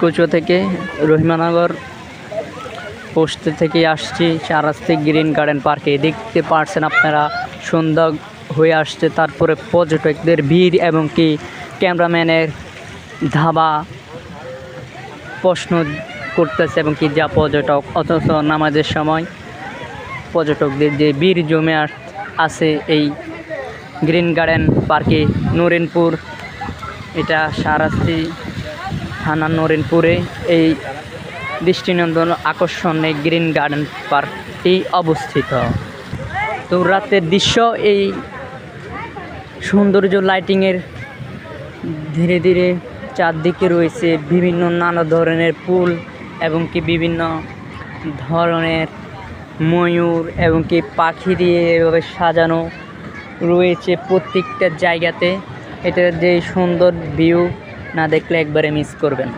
কুচো থেকে রহিমানগর পোস্ট থেকে আসছি। চারাস্তি গ্রিন গার্ডেন পার্কে। দেখতে পারছেন আপনারা, সুন্দর হয়ে আসছে। তারপরে পর্যটকদের ভিড় এবং কি ক্যামেরাম্যানের ধাবা প্রশ্ন করতেছে এবং কি যা পর্যটক। অথচ নামাজের সময় পর্যটকদের যে ভিড় জমে আছে এই গ্রিন গার্ডেন পার্কে। নরেনপুর, এটা সারাস্তি থানা নরেনপুরে এই দৃষ্টিনন্দন আকর্ষণে গ্রিন গার্ডেন পার্কটি অবস্থিত। তো রাতের দৃশ্য এই সৌন্দর্য লাইটিংয়ের ধীরে ধীরে চারদিকে রয়েছে বিভিন্ন নানা ধরনের ফুল এবং কি বিভিন্ন ধরনের ময়ূর এবং কি পাখি দিয়ে এভাবে সাজানো রয়েছে প্রত্যেকটা জায়গাতে। এটার যে সুন্দর ভিউ না দেখলে একবারে মিস করবেন।